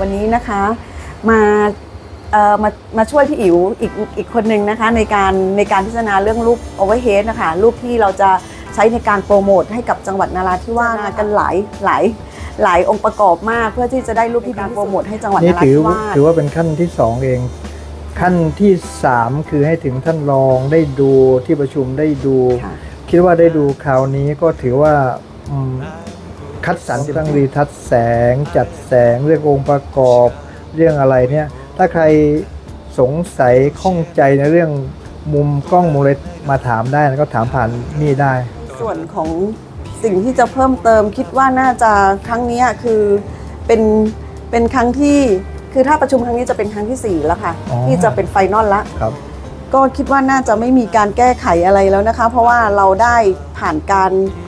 วันนี้นะคะมาเอ่อมามาช่วยพี่อิ๋วอีกอีกคนหนึ่งนะคะในการในการพิจารณาเรื่องรูปโอเวอร์เฮดนะคะรูปที่เราจะใช้ในการโปรโมทให้กับจังหวัดนาราธิวาสกันหลายหลายหลายองค์ประกอบมาก เพื่อที่จะได้รูปที่การโปรโมทให้จังหวัดนี่นาราถือธิวาสถือว่าเป็นขั้นที่สองเอง ขั้นที่สามคือให้ถึงท่านรองได้ดูที่ประชุมได้ดูค่ะคิดว่าได้ดูคราวนี้ก็ถือว่าอืม คัดสรรตั้งรีทัศน์แสง จัดแสงเรื่ององค์ประกอบเรื่องอะไรเนี่ย ถ้าใครสงสัยข้องใจในเรื่องมุมกล้องมุมเลนมาถามได้นะก็ถามผ่านนี่ได้ ส่วนของสิ่งที่จะเพิ่มเติมคิดว่าน่าจะครั้งเนี้ยคือเป็นเป็นครั้งที่คือถ้าประชุมครั้งนี้จะเป็นครั้งที่ 4 แล้วค่ะ อ๋อ ที่จะเป็นไฟนอลละ ครับ ก็คิดว่าน่าจะไม่มีการแก้ไขอะไรแล้วนะคะ เพราะว่าเราได้ผ่านการเอ่อ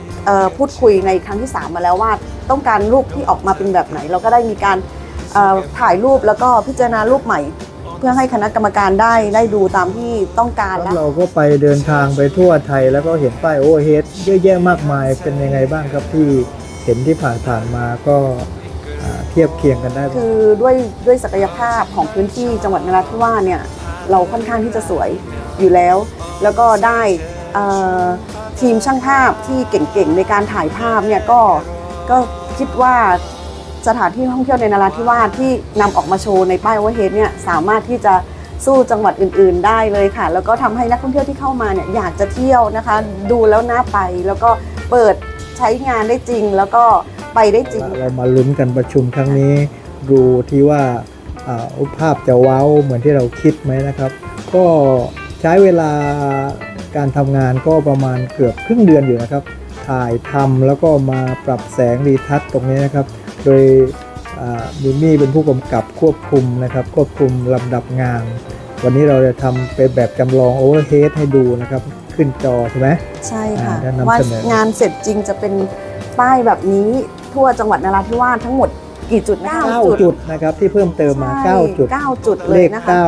พูดคุยในครั้งที่ 3 มาแล้วว่า ต้องการรูปที่ออกมาเป็นแบบไหน เราก็ได้มีการเอ่อถ่ายรูปแล้วก็พิจารณารูปใหม่ เพื่อให้คณะกรรมการได้ได้ดูตามที่ต้องการแล้วเราก็ไปเดินทางไปทั่วไทยแล้วก็เห็นป้ายโอเวอร์เฮดเยอะแยะมากมายเป็นยังไงบ้างครับที่เห็นที่ผ่านผ่านๆมาก็อ่าเทียบเคียงกันได้คือด้วยด้วยศักยภาพของพื้นที่จังหวัดนราธิวาสเนี่ยเราค่อนข้างที่จะสวยอยู่แล้ว แล้วก็ได้เอ่อ ทีมช่างภาพที่เก่งๆในการถ่ายภาพเนี่ยก็ก็คิดว่าสถานที่ท่องเที่ยวในนราธิวาสที่นำออกมาโชว์ในป้ายโอเวอร์เฮดเนี่ยสามารถที่จะสู้จังหวัดอื่น ๆ ได้เลยค่ะ แล้วก็ทำให้นักท่องเที่ยวที่เข้ามาเนี่ยอยากจะเที่ยวนะคะ ดูแล้วน่าไปแล้วก็เปิดใช้งานได้จริงแล้วก็ไปได้จริง เรามาลุ้นกันประชุมครั้งนี้ดูที่ว่าอ่าภาพจะว้าวเหมือนที่เราคิดไหมนะครับ ก็ใช้เวลา การทำงานก็ประมาณเกือบครึ่งเดือนอยู่นะครับ ถ่ายทำแล้วก็มาปรับแสงรีทัชตรงนี้นะครับ โดยอ่ามิมี่เป็นผู้กำกับควบคุมนะครับ ควบคุมลำดับงาน วันนี้เราจะทำเป็นแบบจำลองโอเวอร์เฮดให้ดูนะครับ ขึ้นจอใช่ไหมใช่ค่ะอ่าได้นำว่าเสนองานเสร็จจริงจะเป็นป้ายแบบนี้ทั่วจังหวัดนราธิวาสทั้งหมด กี่จุดนะเก้าจุดนะครับที่เพิ่มเติมมาใช่9จุดเก้าจุดเลเลยขนะคะเก้า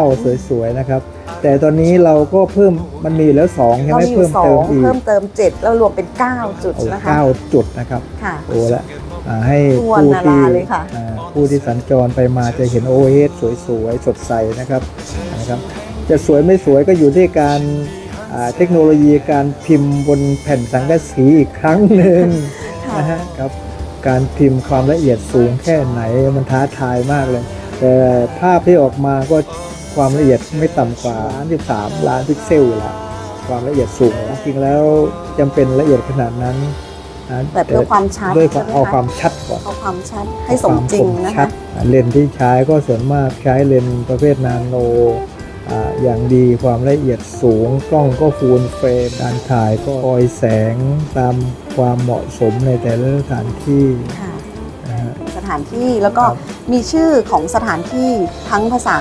สวยๆนะครับ แต่ตอนนี้เราก็เพิ่มมันมีอยู่แล้ว2ใช่เราไหมมีอยู่เพิ่มสอเติมงอีกเพิ่มเติมเจ็ดแล้วรวมเป็น9จุดโอ้นะคะเก้าจุดนะครับค่ะโอ้ละอ่าให้ทั่วผู้นาที่ราเลยค่ะอ่าผู้ที่สัญจรไปมาจะเห็นโอเอสสวยๆ สดใสนะครับนะครับ จะสวยไม่สวยก็อยู่ที่การอ่าเทคโนโลยีการพิมพ์บนแผ่นสังกะสีอีกครั้งหนึ่งค่ะนะฮะครับ การพิมพ์ความละเอียดสูงแค่ไหนมันท้าทายมากเลย แต่ภาพที่ออกมาก็ความละเอียดไม่ต่ำกว่า13ล้านพิกเซลอยู่แล้วความละเอียดสูงจริงๆแล้วจำเป็นละเอียดขนาดนั้นนะแต่เพื่อความชัดด้วยใช่ไหมเอาคคะวามชัดก่อนเอาความชัดให้สมจริงนะชัคะดอ่าเลนส์ที่ใช้ก็ส่วนมากใช้เลนส์ประเภทนาโน อ่าอย่างดีความละเอียดสูงกล้องก็ฟูลเฟรมการถ่ายก็คอยแสงตามความเหมาะสมในแต่ละสถานที่ค่ะนะฮะ สถานที่แล้วก็ครับ มีชื่อของสถานที่ทั้งภาษา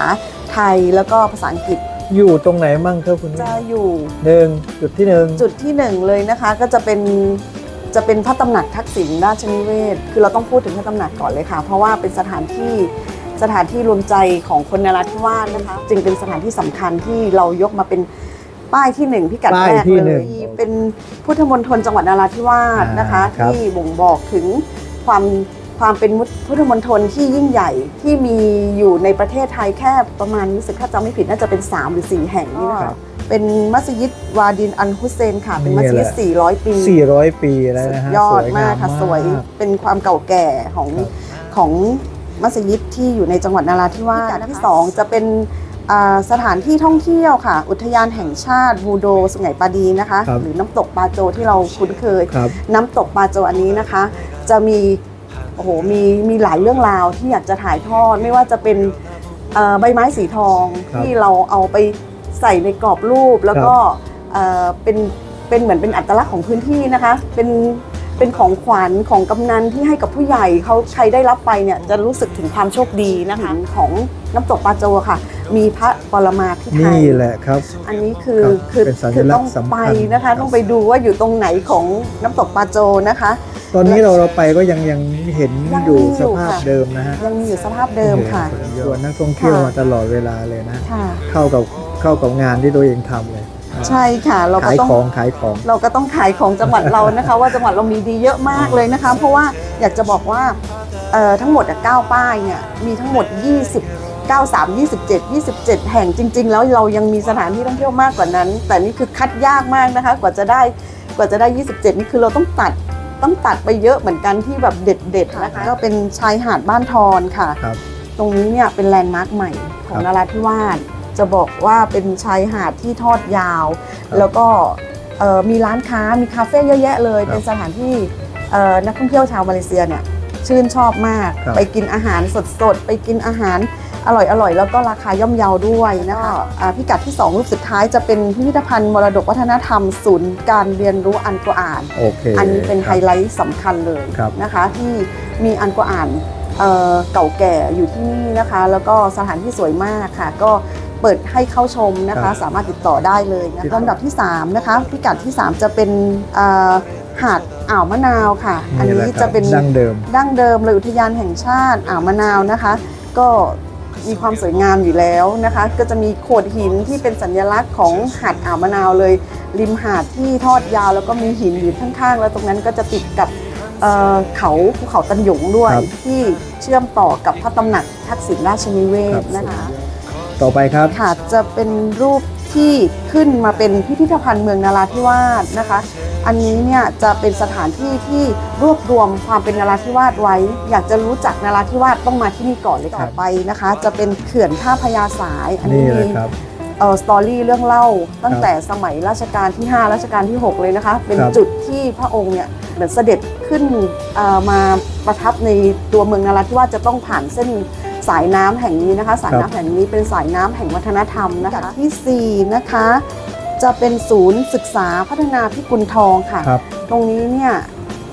ไทยแล้วก็ภาษาอังกฤษอยู่ตรงไหนมั่งครับคุณจะอยู่หนึ่งจุดที่หนึ่งจุดที่หนึ่งเลยนะคะ ก็จะเป็นจะเป็นพระตำหนักทักษิณราชนิเวศ คือเราต้องพูดถึงพระตำหนักก่อนเลยค่ะ เพราะว่าเป็นสถานที่ สถานที่รวมใจของคนนราธิวาสนะคะ จึงเป็นสถานที่สำคัญที่เรายกมาเป็นป้ายที่หนึ่งพิกัดป้ายแรกที่เลหนึ่ยงเป็นพุทธมณฑลจังหวัดนราธิวาสนะคะ อ่าครับ ที่บ่งบอกถึงความความเป็นพุทธมณฑลที่ยิ่งใหญ่ที่มีอยู่ในประเทศไทยแค่ประมาณรู้สึกถ้าจำไม่ผิดน่าจะเป็น 3 หรือ 4 แห่งนี่นะคะเป็นมัสยิดวาดินอันฮุสเซนค่ะ เป็นมัสยิด 400 ปี 400 ปีแล้วสุดนะฮะยอดสวมากค่ะงสวยเป็นความเก่าแก่ของครับของ มัสยิดที่อยู่ในจังหวัดนาราธิวาสพิกัดที่ 2 จะเป็นอ่าสถานที่ท่องเที่ยวค่ะ อุทยานแห่งชาติบูโดสุไหงปาดีนะคะครับหรือน้ำตกปาโจที่เราคุ้นเคยครับน้ำตกปาโจอันนี้นะคะ จะมีโอ้โหมีมีหลายเรื่องราวที่อยากจะถ่ายทอด ไม่ว่าจะเป็นเอ่อใบไม้สีทองครับที่เราเอาไปใส่ในกรอบรูปแล้วก็เอ่อเป็นเป็นเหมือนเป็นอัตลักษณ์ของพื้นที่นะคะ เป็น เป็นของขวัญของกำนันที่ให้กับผู้ใหญ่เขาใครได้รับไปเนี่ยจะรู้สึกถึงความโชคดีนะคะของน้ำตกปาโจค่ะ มีพระปรมาภิไธยนี่แหละครับ อันนี้คือครับคือเป็นสัญคือลัต้กองษณ์สำคัญ ไปนะคะ ต้องไปดูว่าอยู่ตรงไหนของน้ำตกปาโจนะคะ ตอนนี้เราเราไปก็ยังยังเห็นยังอยู่มีอยู่สภาพค่ะ เดิมนะฮะยังมีอยู่สภาพเดิมค่ะ ส่วนนักท่องเที่ยวค่ะ มาตลอดเวลาเลยนะ ค่ะ เข้ากับเข้ากับงานที่ตัวเองทำเลย ใช่ค่ะ เราก็ขายต้องของขายของ เราก็ต้องขายของจังหวัดเรานะคะ ว่าจังหวัดเรามีดีเยอะมากเลยนะคะ เพราะว่าอยากจะบอกว่าเอ่อทั้งหมดอะ9ป้ายเนี่ยมีทั้งหมด 20 93 27 27 แห่งจริง ๆ แล้วเรายังมีสถานที่ท่องเที่ยวมากกว่านั้น แต่นี่คือคัดยากมากนะคะ กว่าจะได้กว่าจะได้ 27 นี่คือเราต้องตัดต้องตัดไปเยอะเหมือนกันที่แบบเด็ดๆนะคะก็เป็นชายหาดบ้านทอนค่ะ ครับ ตรงนี้เนี่ยเป็นแลนด์มาร์คใหม่ของครับนราธิวาส จะบอกว่าเป็นชายหาดที่ทอดยาวครับแล้วก็เอ่อมีร้านค้ามีคาเฟ่เยอะแยะเลยครับเป็นสถานที่เอ่อนักท่องเที่ยวชาวมาเลเซียเนี่ยชื่นชอบมากครับไปกินอาหารสดๆ ไปกินอาหารอร่อยๆแล้วก็ราคาย่อมเยาด้วยนะคะอ่าพิกัดที่ 2 รูปสุดท้ายจะเป็นพิพิธภัณฑ์มรดกวัฒนธรรม ศูนย์การเรียนรู้อันกวอ่านโอเคอันนี้เป็นคไฮรับไลท์สำคัญเลยครับนะคะที่มีอันกว่าอ่านเอ่อเก่าแก่อยู่ที่นี่นะคะ แล้วก็สถานที่สวยมากค่ะ ก็ เปิดให้เข้าชมนะครัคะบสามารถติดต่อได้เลยนะติดต่อลำดับที่3นะคะพิกัดที่ 3 จะเป็นเอ่อหาดอ่าวมะนาวค่ะ อันแหนี้ลครับจะเป็นดั้งเดิมดั้งเดิมเลยอุทยานแห่งชาติอ่าวมะนาวนะคะ ก็มีความสวยงามอยู่แล้วนะคะ ก็จะมีโขดหินที่เป็นสัญลักษณ์ของหาดอ่าวมะนาวเลย ริมหาดที่ทอดยาวแล้วก็มีหินอยู่ข้างๆ แล้วตรงนั้นก็จะติดกับเอ่อเขาภูเขาตันหยงด้วยครับที่เชื่อมต่อกับพระตำหนักทักษิณราชนิเวครัศบนะคะ ต่อไปครับ ค่ะจะเป็นรูปที่ขึ้นมาเป็นพิพิธภัณฑ์เมืองนาราธิวาสนะคะ อันนี้เนี่ยจะเป็นสถานที่ที่รวบรวมความเป็นนาราธิวาสไว้ อยากจะรู้จักนาราธิวาสต้องมาที่นี่ก่อนเลยครัต่อบไปนะคะ จะเป็นเขื่อนท่าพญาสาย อันนี่นี้เลยมีครับเอ่อสตอรี่เรื่องเล่าตั้งครับแต่สมัยรัชกาลที่ 5 รัชกาลที่ 6 เลยนะคะ เป็นครับจุดที่พระองค์เนี่ยเหมือนเสด็จขึ้นเอ่อมาประทับในตัวเมืองนราธิวาสจะต้องผ่านเส้น สายน้ำแห่งนี้นะคะ สายน้ำแห่งนี้เป็นสายน้ำแห่งวัฒนธรรมนะคะที่4นะคะจะเป็นศูนย์ศึกษาพัฒนาพิกุลทองค่ะครับตรงนี้เนี่ย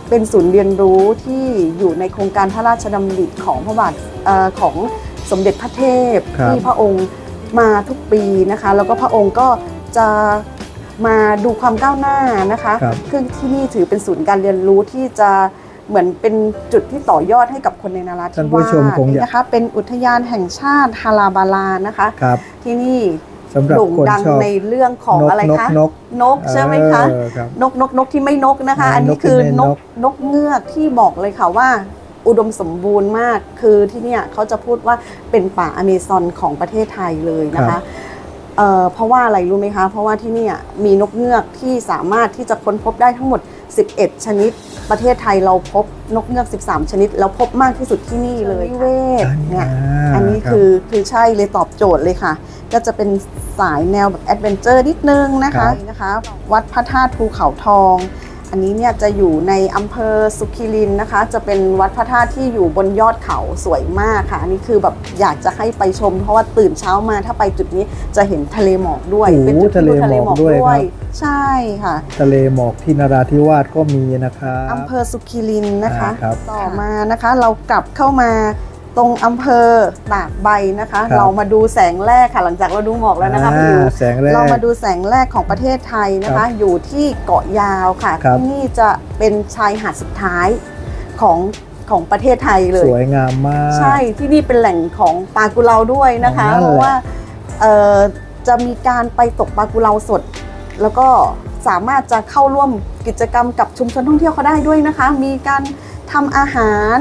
เป็นศูนย์เรียนรู้ที่อยู่ในโครงการพระราชดำริของพระบาทเอ่อของสมเด็จพระเทพครับที่พระองค์มาทุกปีนะคะ แล้วก็พระองค์ก็จะมาดูความก้าวหน้านะคะครับคือที่นี่ถือเป็นศูนย์การเรียนรู้ที่จะ เหมือนเป็นจุดที่ต่อยอดให้กับคนในนาราธิท่านผู้วาสชมคงอยาก นะคะ เป็นอุทยานแห่งชาติฮาราบาลานะคะ ครับที่นี่สำหรับโด่งคนดังชอบในเรื่องของนกอะไรนกคะนกนกใช่ไหมคะ เออครับ นกนกนกที่ไม่นกนะคะ อ่าอันนี้นกที่คือไม่นนกก นกเงือกที่บอกเลยค่ะว่า อุดมสมบูรณ์มาก คือที่เนี่ยเขาจะพูดว่าเป็นป่าอเมซอนของประเทศไทยเลยนะครัคะบเอ่อเพราะว่าอะไรรู้ไหมคะ เพราะว่าที่เนี่ยมีนกเงือกที่สามารถที่จะค้นพบได้ทั้งหมด 11 ชนิด ประเทศไทยเราพบนกเงือก 13 ชนิด แล้วพบมากที่สุดที่นี่เลยนิเวศเนี่ยอันนี้รับคือคือใช่เลยตอบโจทย์เลยค่ะ ก็จะเป็นสายแนวแบบแอดเวนเจอร์นิดนึงนะครัคะบนะคะ วัดพระธาตุภูเขาทอง อันนี้เนี่ยจะอยู่ในอำเภอสุขิรินนะคะ จะเป็นวัดพระธาตุที่อยู่บนยอดเขาสวยมากค่ะ อันนี้คือแบบอยากจะให้ไปชม เพราะว่าตื่นเช้ามาถ้าไปจุดนี้จะเห็นทะเลหมอกด้วยโอ้โหเป็นจุดที่ดูทะเลหมอกด้วยครับใช่ค่ะ ทะเลหมอกที่นราธิวาสก็มีนะครับอำเภอสุขิรินนะคะอ่าครับต่อมานะคะ เรากลับเข้ามา ตรงอำเภอตากใบนะคะ ครับเรามาดูแสงแรกค่ะ หลังจากเราดูหมอกแล้วนะคะพี่อิวอ่าแสงแรกเรามาดูแสงแรกของประเทศไทยนะครัคะ บอยู่ที่เกาะยาวค่ะครับ ที่นี่จะเป็นชายหาดสุดท้ายของของประเทศไทยเลยสวยงามมาก ใช่ที่นี่เป็นแหล่งของปลากุเลาด้วยนะคะ นั่นแหละ เพราะว่าเอ่อจะมีการไปตกปลากุเลาสด แล้วก็สามารถจะเข้าร่วมกิจกรรมกับชุมชนท่องเที่ยวเขาได้ด้วยนะคะ มีการทำอาหาร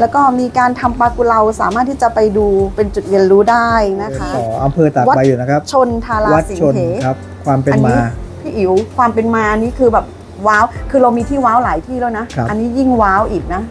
แล้วก็มีการทำปลากุเลาสามารถที่จะไปดูเป็นจุดเรียนรู้ได้นะคะต่ออำเภอตากใบอยู่นะครับ ชนทาราวัดสิงชนเหครับ ความเป็นอันมานี้พี่อิ๋วความเป็นมานี่คือแบบว้าว คือเรามีที่ว้าวหลายที่แล้วนะ ครับ อันนี้ยิ่งว้าวอีกนะ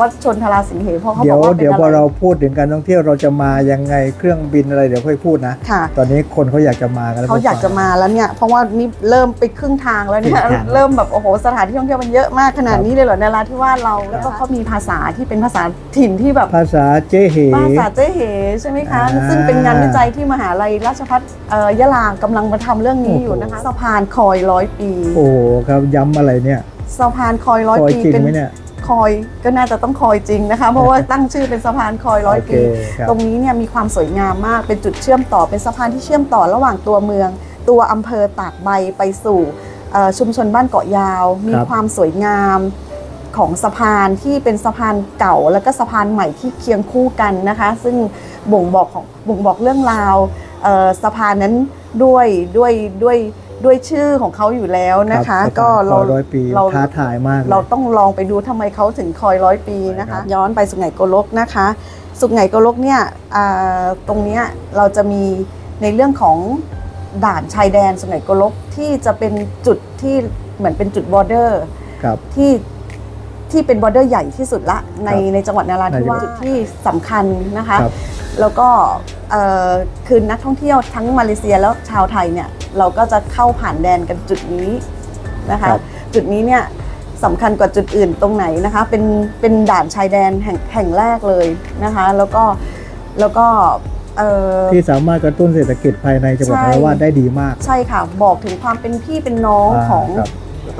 วัดชนทาราสิงเหเพราะเขาเดี๋บยอวกว่าเป็นเดี๋ยวอะพอไร เราพูดถึงการท่องเที่ยวเราจะมายังไงเครื่องบินอะไรเดี๋ยวค่อยพูดนะค่ะ ตอนนี้คนเขาอยากจะมากันแล้วเขาอยากจะมาแล้วเนี่ย เพราะว่านี่เริ่มไปครึ่งทางแล้วเนี่ยครึ่งทางเริ่มแบบโอ้โหสถานที่ท่องเที่ยวมันเยอะมากขนาดนี้เลยเหรอนาราธิวาสเรา แล้วก็เขามีภาษาที่เป็นภาษาถิ่นที่แบบ ภาษาเจ๊เห ภาษาเจ๊เหใช่ไหมคะ อ่าซึ่งเป็นงานวิจัยที่มหาลัยราชภัฏเอ่อยะลากำลังมาทำเรื่องนี้อยู่นะคะโอ้โห สะพานคอยร้อยปีโอ้โหครับย้ำอะไรเนี่ยสะพานคอยร้อยคอยปีจริงเป็นไหมเนี่ย คอยก็น่าจะต้องคอยจริงนะคะ เพราะว่าตั้งชื่อเป็นสะพานคอยร้อยโอเคปีครับตรงนี้เนี่ยมีความสวยงามมากเป็นจุดเชื่อมต่อเป็นสะพานที่เชื่อมต่อระหว่างตัวเมือง ตัวอำเภอตากใบไปสู่เอ่อชุมชนบ้านเกาะยาว มีครับความสวยงามของสะพานที่เป็นสะพานเก่า แล้วก็สะพานใหม่ที่เคียงคู่กันนะคะ ซึ่งบ่งบอกของบ่งบอกเรื่องราวเอ่อสะพานนั้นด้วยด้วยด้วย ด้วยชื่อของเขาอยู่แล้วนะคะรับก็เราสะพานคอยร้อยปีเราท้าทายมากลยเราต้องลองไปดูทำไมเขาถึงคอยร้อยปีนะครัคะบย้อนไปสุไหงโกลกนะคะ สุไหงโกลกเนี่ยอ่าตรงเนี้ยเราจะมีในเรื่องของด่านชายแดนสุไหงโกลกที่จะเป็นจุดที่เหมือนเป็นจุดบอร์เดอร์ครับที่ ที่เป็นบอร์เดอร์ใหญ่ที่สุดละในครับในจังหวัดนาราธิวาสในจังหวัดจุดที่สำคัญนะคะ ครับแล้วก็เอ่อคือนักท่องเที่ยวทั้งมาเลเซียแล้วชาวไทยเนี่ยเราก็จะเข้าผ่านแดนกันจุดนี้นะคะ ครับ จุดนี้เนี่ยสำคัญกว่าจุดอื่นตรงไหนนะคะ เป็นเป็นด่านชายแดนแห่งแห่งแรกเลยนะคะ แล้วก็แล้วก็เอ่อ ที่สามารถกระตุ้นเศรษฐกิจภายในจังหวัดใช่ นราธิวาสได้ดีมาก ใช่ค่ะ บอกถึงความเป็นพี่เป็นน้องอ่าของครับ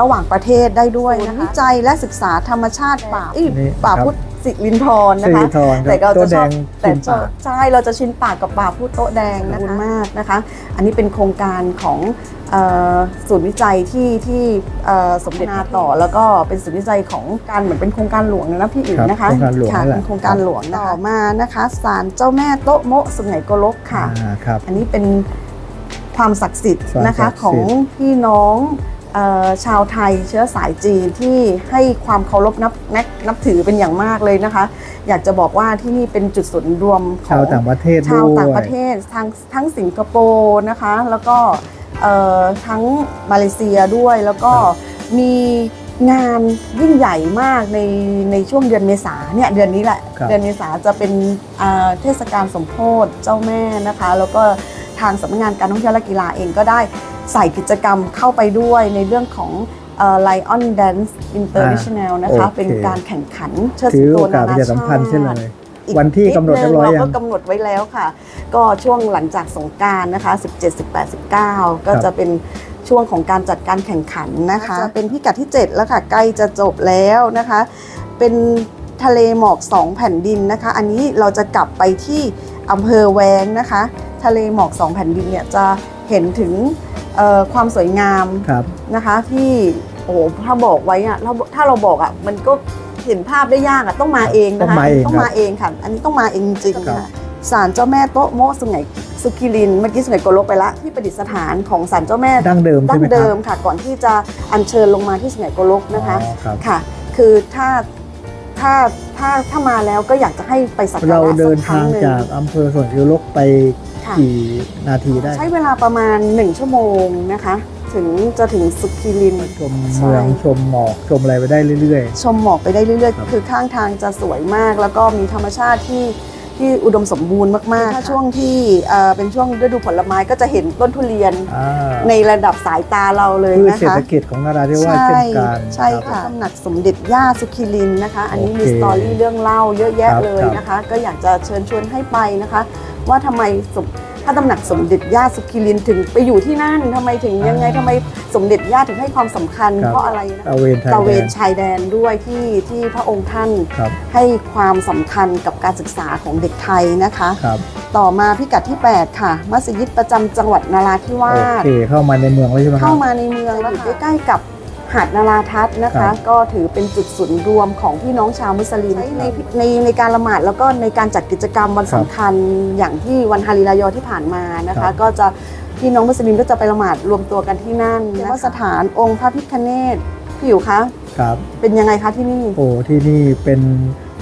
ระหว่างประเทศได้ด้วยนะคะวิจัยและศึกษาธรรมชาติป่าเอ้ยนี่ป่าครับพุทธสิรินทรนะสิคะริธรคแต่รับเราโต๊ะจะแดชอบงแต่กินจะป่า ใช่เราจะชินปากกับป่าพูดโต๊ะแดงนะคะขอบคุณมากนะคะ อันนี้เป็นโครงการของเอ่อศูนย์วิจัยที่ที่เอ่อสมเด็จนาต่อ แล้วก็เป็นศูนย์วิจัยของการเหมือนเป็นโครงการหลวงนะพี่อิ๋วครับนะคะโครงการหลวงค่ะนั่นแหละ เป็นโครงการหลวงต่อมานะคะศาลเจ้าแม่โต๊ะโมะสุไหงโกลกค่ะ อ่าครับ อันนี้เป็นความศักดิ์สิทธิ์นะความศัคะกดิ์สิทธิ์ของพี่น้องเออ ชาวไทยเชื้อสายจีนที่ให้ความเคารพนับนับนับถือเป็นอย่างมากเลยนะคะ อยากจะบอกว่าที่นี่เป็นจุดศูนย์รวมขอชาวงต่างประเทศชาวด้วยต่างประเทศทั้งทั้งสิงคโปร์นะคะ แล้วก็เอ่อทั้งมาเลเซียด้วยแล้วก็มีงานยิ่งใหญ่มากในในช่วงเดือนเมษาเนี่ยเดือนนี้แหละครับเดือนเมษาจะเป็นอ่าเทศกาลสมโพธิเจ้าแม่นะคะ แล้วก็ ทางสำนักงานการท่องเที่ยวและกีฬาเองก็ได้ใส่กิจกรรมเข้าไปด้วยในเรื่องของเอ่อ Lion Dance International นะคะโอเคเป็นการแข่งขันเชิดถืสิองโตโอกาสนาประนาชาสัมพันธ์ชาใช่เลติยอีกวันที่กำหนดเรียบร้อยนิยัเรางก็กำหนดไว้แล้วค่ะ ก็ช่วงหลังจากสงกรารนะคะ 17 18 19 ก็จะเป็นช่วงของการจัดการแข่งขันนะคะจะเป็นพิกัดที่ 7 แล้วค่ะ ใกล้จะจบแล้วนะคะ เป็นทะเลหมอก 2 แผ่นดินนะคะ อันนี้เราจะกลับไปที่อำเภอแวงนะคะ ทะเลหมอก2แผ่นดินเนี่ยจะเห็นถึงเอ่อความสวยงามครับนะคะที่โอ้โหถ้าบอกไว้อะถ้าถ้าเราบอกอะมันก็เห็นภาพได้ยากอะต้องมาเองนะคะต้องมาเองต้องครับมาเองค่ะ อันนี้ต้องมาเองจริงๆครับค่ะศาลเจ้าแม่โต๊ะโมะสุไหงสุกิรินเมื่อกี้สุไหงโกลกไปละที่ประดิษฐานของศาลเจ้าแม่ดั้งเดิมดั้ใช่งไหมคเดิรัมบค่ะ ก่อนที่จะอัญเชิญลงมาที่สุไหงโกลกนะคะอ๋อครับค่ะ คือถ้าถ้าถ้าถ้ามาแล้วก็อยากจะให้ไปสักการะเราเดินสักครั้ทางหนึ่จากอำเภอสวนยุลกไปค่ะ กี่นาทีได้ ใช้เวลาประมาณ 1 ชั่วโมงนะคะ ถึงจะถึงสุกิริน ชมเมืองใช่ชมหมอกชมอะไรไปได้เรื่อย ชมหมอกไปได้เรื่อยครับๆคือข้างทางจะสวยมาก แล้วก็มีธรรมชาติที่ที่อุดมสมบูรณ์มากๆ ถ้าช่วงที่เอ่อเป็นช่วงฤดูผลไม้ก็จะเห็นต้นทุเรียนๆอ่า ในระดับสายตาเราเลยพืชนะเศรษคะ ฐกิจของนราธิวาสเช่นกันใช่รับค่ะตำหนักสมเด็จย่าสุขิรินนะคะ อันนี้มีโอเคสตอรี่เรื่องเล่าเยอะแยะครับเลยครับนะคะ ก็อยากจะเชิญชวนให้ไปนะคะ ว่าทำไมสมพระตำหนักสมเด็จย่าสุขิรินถึงไปอยู่ที่นั่นทำไมถึงยังไงทำไมสมเด็จย่าถึงให้ความสำคัญครับเพราะอะไรนะตะเวนไทยตะเวแดนนชายแดนด้วยที่ที่พระองค์ท่านครับให้ความสำคัญกับการศึกษาของเด็กไทยนะคะครับต่อมาพิกัดที่ 8 ค่ะ มัสยิดประจำจังหวัดนาราธิวาโอสเคเข้ามาในเมืองแล้วใช่ไหมครัเข้าบมาในเมืองแล้วอยู่ใกล้ๆกับ หาดนาราทัศน์นะครัคะบก็ถือเป็นจุดศูนย์รวมของพี่น้องชาวมุสลิมในในในการละหมาดแล้วก็ในการจัดกิจกรรมวันสำคัญอย่างที่วันฮาริรายอที่ผ่านมานะครัคะบก็จะพี่น้องมุสลิมก็จะไปละหมาดรวมตัวกันที่นั่นนะคะสถานองค์พระพิฆเนศพี่อยู่คะครับเป็นยังไงคะที่นี่โอ้ที่นี่เป็น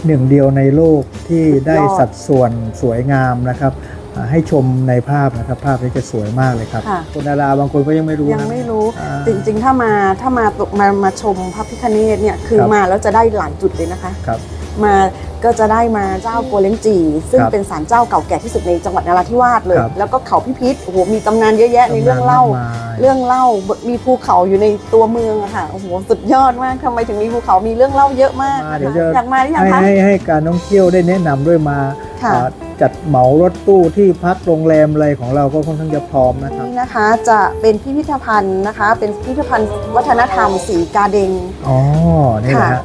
หนึ่งเดียวในโลกที่ได้สุดยอดสัดส่วนสวยงามนะครับอ่า ให้ชมในภาพนะครับ ภาพนี้จะสวยมากเลยครับ ค่ะ คนดาราบางคนก็ยังไม่รู้นะยังไม่รู้อ่าจริงๆ ถ้ามาถ้ามาตกมามาชมพระพิฆเนศเนี่ยคือครับ มาแล้วจะได้หลายจุดเลยนะคะ ครับ มาก็จะได้มาเจ้าโกวเล้งจี ซึ่งครับเป็นศาลเจ้าเก่าแก่ที่สุดในจังหวัดนราธิวาสเลย ครับแล้วก็เขาพิพิธโอ้โหมีตำนานเยอะแยะในเรื่องเล่า ตำนนมกมยเรื่องเล่ามีภูเขาอยู่ในตัวเมืองอะค่ะโอ้โหสุดยอดมากทำไมถึงมีภูเขามีเรื่องเล่าเยอะมากมานะเดี๋ยวคะจะอยากมาหรือยังให้คะให้ให้การท่องเที่ยวได้แนะนำด้วยมาค่ะ อ่าจัดเหมารถตู้ที่พักโรงแรมอะไรของเราก็ค่อนข้างจะพร้อมนะครับ นี่นะคะจะเป็นพิพิธภัณฑ์นะคะ เป็นพิพิธภัณฑ์วัฒนธรรมสีกาเดง อ๋อ นี่นะฮะ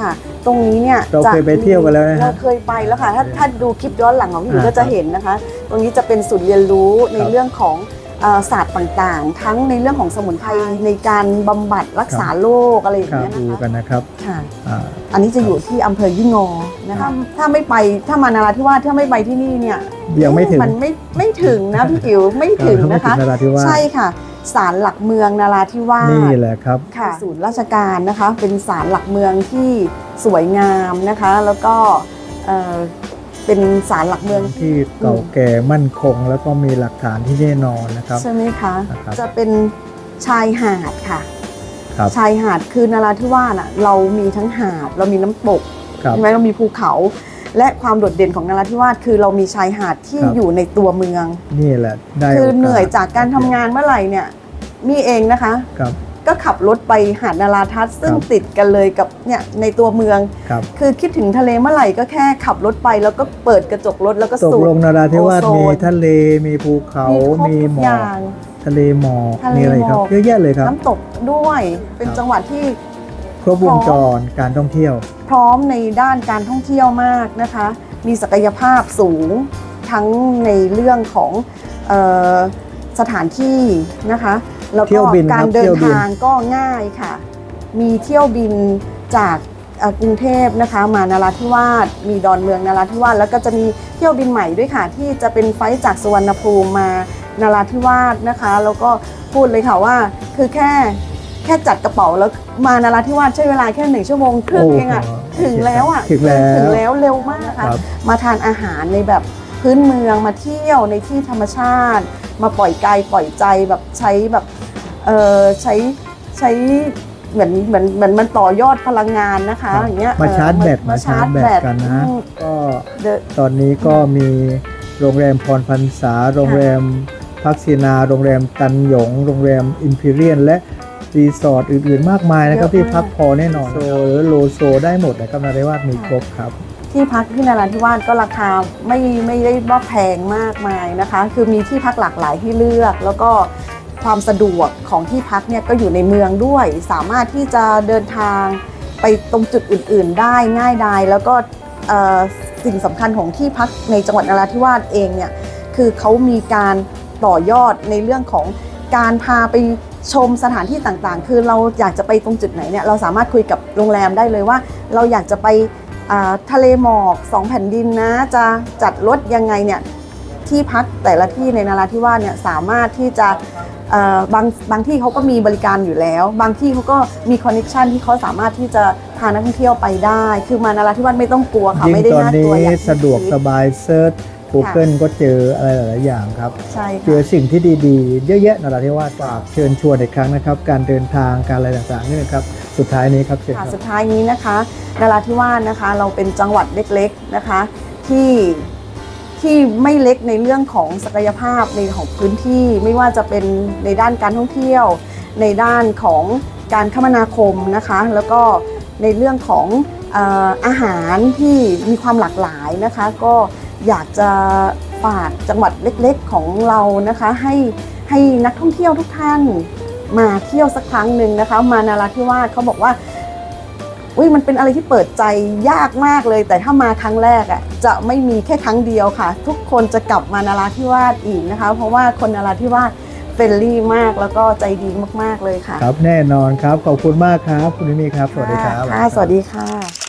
ค่ะ ตรงนี้เนี่ยเราเคยจะไปเที่ยวกันแล้วนะฮะเราเคยไปแล้วค่ะถ้าถ้าดูคลิปย้อนหลังของพี่หนูอ่าก็จะเห็นนะคะ ตรงนี้จะเป็นศูนย์เรียนรู้ในครับเรื่องของเอ่อศาสตร์ต่างๆ ทั้งในเรื่องของสมุนไพรในการบำบัดรักษาโรคอะไรอย่างครับเงี้ยดูนะกัคะนนะครับค่ะอ่าอันนี้จะอยู่ที่อำเภอยี่งอนะคะถ้าถ้าไม่ไปถ้ามานาราธิวาสถ้าไม่ไปที่นี่เนี่ยยังไม่ถึงมันไม่ไม่ถึงนะพี่อิ๋วไม่ถึงนะคะนราธิวาสใช่ค่ะ ศาลหลักเมืองนาราธิวาสนี่แหละครับค่ะศูนย์ราชการนะคะ เป็นศาลหลักเมืองที่สวยงามนะคะ แล้วก็เอ่อเป็นศาลหลักเมืองที่เก่าแก่มั่นคง แล้วก็มีหลักฐานที่แน่นอนนะครับใช่ไหมคะนะครับจะเป็นชายหาดค่ะครับชายหาดคือนราธิวาสอะเรามีทั้งหาดเรามีน้ำตกครับใช่ไหมเรามีภูเขา และความโดดเด่นของนราธิวาสคือเรามีชายหาดที่ครับ อยู่ในตัวเมือง นี่แหละได้คือโกสเหนื่อยจากการทำงานเมื่อไหร่เนี่ยมีเองนะคะ ครับ ก็ขับรถไปหาดนาราทัศน์ซึ่งครับ ติดกันเลยกับเนี่ยในตัวเมือง ครับคือคิดถึงทะเลเมื่อไหร่ก็แค่ขับรถไปแล้วก็เปิดกระจกรถแล้วก็ตกสูด ลงนาราธิวาสโอโซน มีทะเลมีภูเขามีครบทุกมีหมออกย่าง ทะเลหมอกทะเลมีอะไรครับหมอก เยอะแยะเลยครับ น้ำตกด้วยเป็นครับ จังหวัดที่ ครบวงจรการท่องเที่ยว พร้อมในด้านการท่องเที่ยวมากนะคะ มีศักยภาพสูงทั้งในเรื่องของเออสถานที่นะคะ แล้วเที่ก็ยวบินครับการเดิเที่นยวบินทางก็ง่ายค่ะ มีเที่ยวบินจากเอ่อกรุงเทพนะคะมานาราธิวาสมีดอนเมืองนาราธิวาสแล้วก็จะมีเที่ยวบินใหม่ด้วยค่ะ ที่จะเป็นไฟล์จากสุวรรณภูมิมานาราธิวาสนะคะ แล้วก็พูดเลยค่ะว่าคือแค่แค่จัดกระเป๋าแล้วมานาราธิวาสใช้เวลาแค่หนึ่งชั่วโมงครึ่งโอ้เองอะโห ถึงแล้วอะถึงแล้วถึงแล้วเร็วมากค่ะครับมาทานอาหารในแบบพื้นเมืองมาเที่ยวในที่ธรรมชาติ มาปล่อยกายปล่อยใจแบบใช้แบบเออใช้ใช้เหมือนเหมือนเหมือนมันต่อยอดพลังงานนะคะครับอย่างเงี้ยมาเออชาร์จแบตมาชาร์จแบตกันนะอืมก็เดอะตอนนี้ก็มีโรงแรมพรพันษา โรงแรมพักศินา โรงแรมตันหยง โรงแรมอิมพีเรียน และ รีสอร์ทอื่นๆ มากมายนะครับเยอะที่มากพักพอแน่นอนโซหรือโลโซได้หมดนะครับนาเรวาสมีครบครับที่พักที่นาราธิวาสก็ราคาไม่ไม่ได้ว่าแพงมากมายนะคะ คือมีที่พักหลากหลายที่เลือก แล้วก็ความสะดวกของที่พักเนี่ยก็อยู่ในเมืองด้วย สามารถที่จะเดินทางไปตรงจุดอื่น ๆ ได้ง่ายดายแล้วก็เอ่อสิ่งสำคัญของที่พักในจังหวัดนราธิวาสเองเนี่ยคือเขามีการต่อยอดในเรื่องของการพาไป ชมสถานที่ต่างๆ คือเราอยากจะไปตรงจุดไหนเนี่ยเราสามารถคุยกับโรงแรมได้เลยว่า เราอยากจะไปทะเลหมอกสองแผ่นดินนะ จะจัดรถยังไงเนี่ยที่พักแต่ละที่ในนาราธิวาสเนี่ยสามารถที่จะบางบางที่เขาก็มีบริการอยู่แล้ว บางที่เขาก็มีคอนเน t ชันที่เขาสามารถที่จะพานักท่องเที่ยวไปได้ คือมานาราธิวาสไม่ต้องกลัวค่ะ ไม่ได้น่ากลัวอย่างที่สะดวกสบายเซิร์ช Google ก็เจออะไรหลาย ๆ อย่างครับ ใช่เจอค่ะสิ่งที่ดี ๆ เยอะแยะนราธิวาสฝากเชิญชวนอีกครั้งนะครับ การเดินทางการอะไรต่าง ๆ นี่นะครับ สุดท้ายนี้ครับเชิญคค่ะรับ สุดท้ายนี้นะคะนราธิวาสนะคะ เราเป็นจังหวัดเล็ก ๆ นะคะ ที่ที่ไม่เล็กในเรื่องของศักยภาพในของพื้นที่ ไม่ว่าจะเป็นในด้านการท่องเที่ยว ในด้านของการคมนาคมนะคะ แล้วก็ในเรื่องของเอ่ออาหารที่มีความหลากหลายนะคะ ก็ อยากจะฝากจังหวัดเล็กๆของเรานะคะ ให้ให้นักท่องเที่ยวทุกท่านมาเที่ยวสักครั้งหนึ่งนะคะ มานาราธิวาสเขาบอกว่าอุ้ยมันเป็นอะไรที่เปิดใจยากมากเลย แต่ถ้ามาครั้งแรกอะจะไม่มีแค่ครั้งเดียวค่ะ ทุกคนจะกลับมานาราธิวาสอีกนะคะ เพราะว่าคนนาราธิวาสเฟรนลี่มากแล้วก็ใจดีมากๆเลยค่ะ ครับแน่นอนครับขอบคุณมากครับ คุณนิมีครับ สวัสดีครับค่ะสวัสดีค่ะ